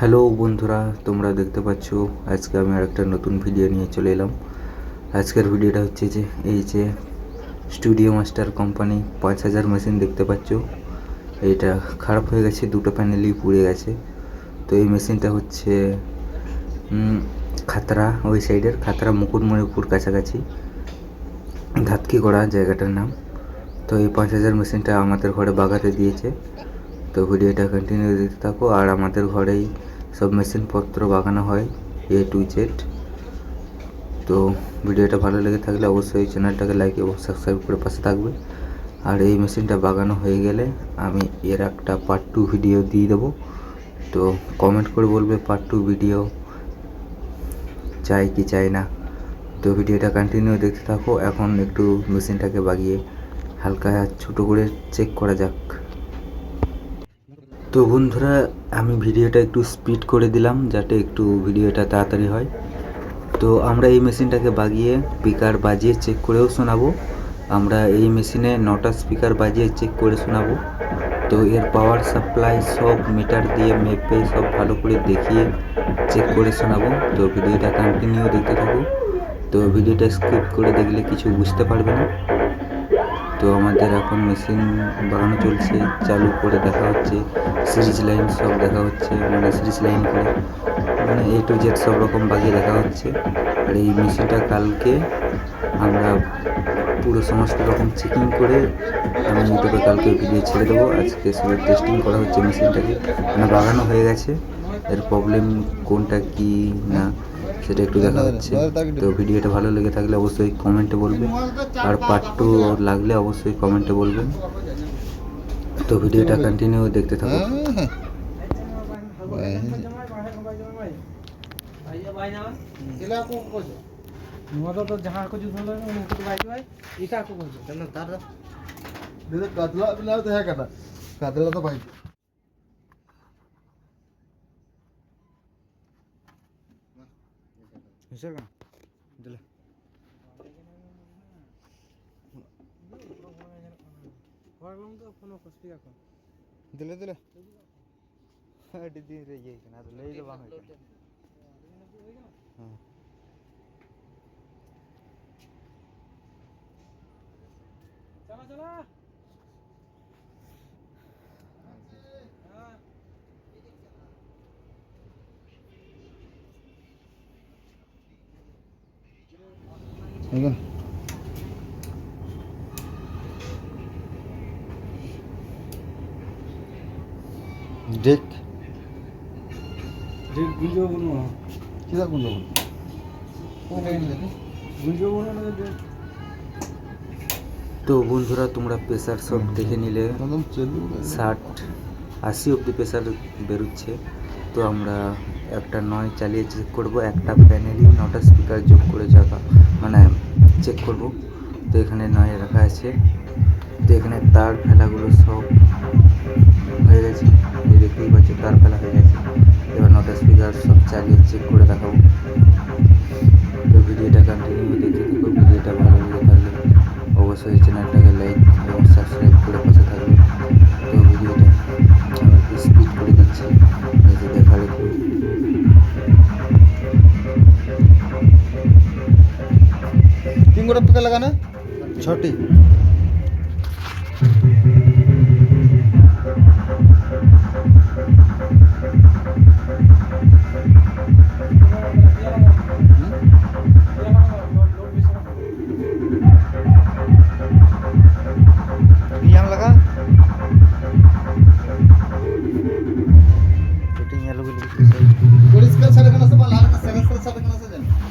Hello বন্ধুরা, তোমরা দেখতে পাচ্ছ, আজকে আমি আরেকটা নতুন ভিডিও নিয়ে চলে এলাম। আজকের ভিডিওটা হচ্ছে যে, এই যে স্টুডিও মাস্টার কোম্পানি পাঁচ হাজার মেশিন দেখতে পাচ্ছ। এইটা খারাপ হয়ে গেছে, দুটো প্যানেলই পুড়ে গেছে। তো এই মেশিনটা হচ্ছে খাতরা, ওই সাইডের খাতরা মুকুটমণিপুর কাছাকাছি। ধাতকি করা জায়গাটার নাম। তো এই পাঁচ হাজার মেশিনটা আমাদের ঘরে বাগাতে দিয়েছে। তো ভিডিওটা কন্টিনিউ দিতে থাকো, আর আমাদের ঘরেই সব মেশিনপত্র বাগানো হয় এ টু জেড তো ভিডিওটা ভালো লেগে থাকলে অবশ্যই চ্যানেলটাকে লাইক এবং সাবস্ক্রাইব করে পাশে থাকবে। আর এই মেশিনটা বাগানো হয়ে গেলে আমি এর একটা পার্ট টু ভিডিও দিয়ে দেবো। তো কমেন্ট করে বলবে পার্ট টু ভিডিও চাই কি চাই না। তো ভিডিওটা কন্টিনিউ দেখতে থাকো, এখন একটু মেশিনটাকে বাগিয়ে হালকা ছোটো করে চেক করা যাক। তো বন্ধুরা, আমি ভিডিওটা একটু স্পিড করে দিলাম যাতে একটু ভিডিওটা তাড়াতাড়ি হয়। তো আমরা এই মেশিনটাকে বাগিয়ে স্পিকার বাজিয়ে চেক করেও শোনাবো। আমরা এই মেশিনে নটা স্পিকার বাজিয়ে চেক করে শোনাবো। তো এর পাওয়ার সাপ্লাই সব মিটার দিয়ে মেপে সব ভালো করে দেখিয়ে চেক করে শোনাবো। তো ভিডিওটা কন্টিনিউ দেখতে থাকো। তো ভিডিওটা স্কিপ করে দেখলে কিছু বুঝতে পারবে না। তো আমাদের এখন মেশিন বাগানো চলছে, চালু করে দেখা হচ্ছে, সিরিজ লাইন সব দেখা হচ্ছে মানে সিরিজ লাইন করে মানে এ টু জেড সব রকম বাগিয়ে দেখা হচ্ছে। আর এই মেশিনটা কালকে আমরা পুরো সমস্ত রকম চেকিং করে আমি ইউটিউবে কালকে ভিডিও ছেড়ে দেবো। আজকে সবাই টেস্টিং করা হচ্ছে মেশিনটাকে। মানে বাগানো হয়ে গেছে। এর প্রবলেম কোনটা কি না সেটা একটু দেখা যাচ্ছে তো ভিডিওটা ভালো লেগে থাকলে অবশ্যই কমেন্টে বলবেন আর পার্ট টু লাগলে অবশ্যই কমেন্টে বলবেন তো ভিডিওটা কন্টিনিউ দেখতে থাকুন কাদলা তো হ্যাঁ কাদা কাদলা তো ভাই ನಿಸರ್ಗ ಇದಲ್ಲ दिले दिले। अड़ी दिन रही है ना तो ले ही लगा है हाँ। चला चला। ఇంకా ডেক। গুঞ্জো বনো। কিদা কোন যাব গুঞ্জো বনো না তো বন্ধুরা তোমরা প্রেসার সব দেখে নিলে। ষাট আশি অব্দি প্রেসার বেরোচ্ছে। তো আমরা একটা নয় চালিয়ে চেক করব, একটা প্যানেলই নটা স্পিকার যোগ করে জায়গা মানে চেক করব। তো এখানে নয় রাখা আছে। তো এখানে তার ফেলাগুলো সব হয়ে গেছে। দেখতেই পাচ্ছি, তার ফেলা হয়ে গেছে। এবার নটা স্পিকার সব চালিয়ে চেক করে laka এটা নিয়ে আলোগুলো পরিষ্কার সাড়ে কেন সব লাল সাড়ে সাড়ে কেন সাড়ে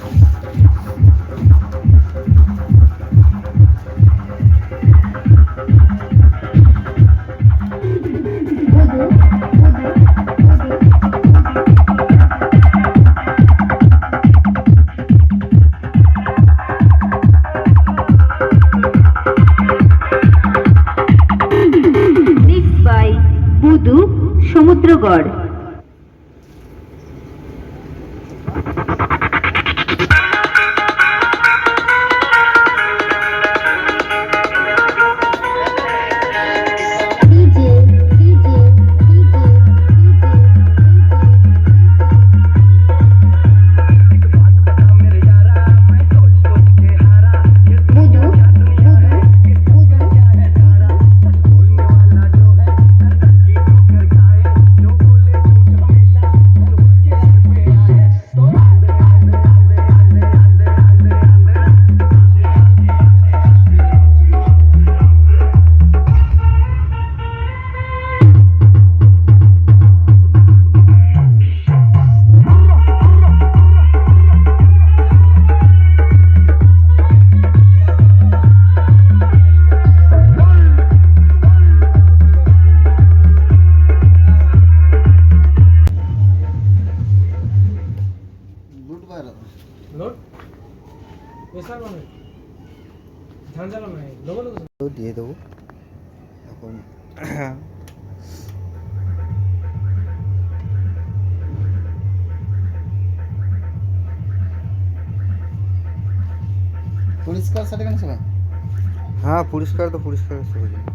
ঝড় कर रहा था लोड ऐसा कौन है ध्यान से मैं लोगों लोगों দিয়ে দেবো এখন পুরস্কার সাথে কেন সবাই হ্যাঁ পুরস্কার তো পুরস্কার সবাই